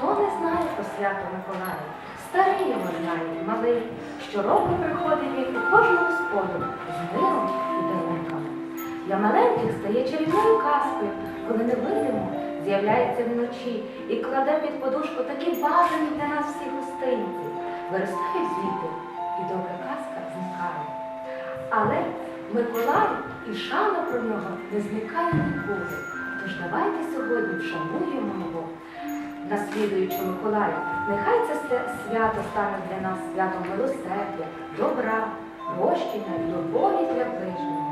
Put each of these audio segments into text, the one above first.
Хто не знає про свято Миколая? Старий його знає, малий. Щороку приходить він у кожну господу з миром і дарунками. Для маленьких стає чарівною казкою, коли невидимо з'являється вночі і кладе під подушку такі бажані для нас всі гостинці. Виростають звідти, і добра казка зникає. Але Миколай і шана про нього не зникає ніколи. Тож давайте сьогодні вшануємо його, наслідуючи Миколая. Нехай це свято стане для нас святом милосердя, добра, прощення і любові для ближнього.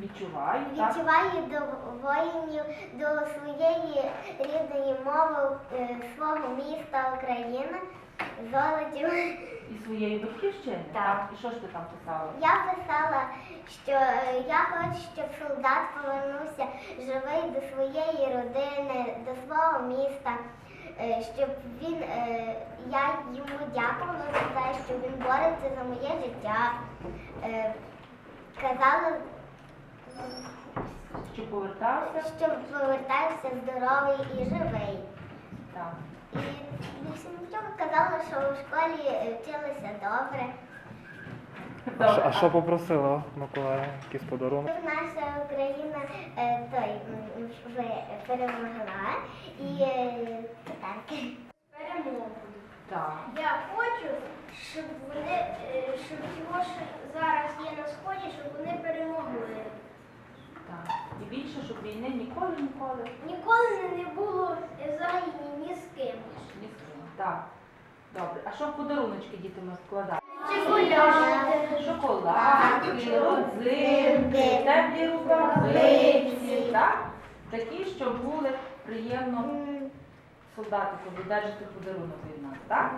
Відчуваю, так? відчуваю до воїнів, до своєї рідної мови, е, свого міста Україна, золотів. І своєї батьківщини? Так. І що ж ти там писала? Я писала, що е, я хочу, щоб солдат повернувся живий до своєї родини, до свого міста, е, щоб він, е, я йому дякувала за те, що він бореться за моє життя. Казала, Що повертався? що повертався здоровий і живий. Так. І нічого казала, що у школі вчилася добре. А що- А що попросила Миколая? Якийсь подарунок? Наша Україна е, той м, ви- перемогла і е, цукерки. Перемогу. Так. Я хочу, щоб вони, е, щоб його що зараз є на сході, щоб вони перемогли. Так. І більше, щоб війни ніколи, ніколи Ніколи не було загині ні з ким. не було. Так. Добре. А що в подаруночки діти ми складають? Чоколяди. Шоколадки, родзинки, теплі рукавиці, так? Такі, щоб були приємно солдатику одержати подарунок від нас, так?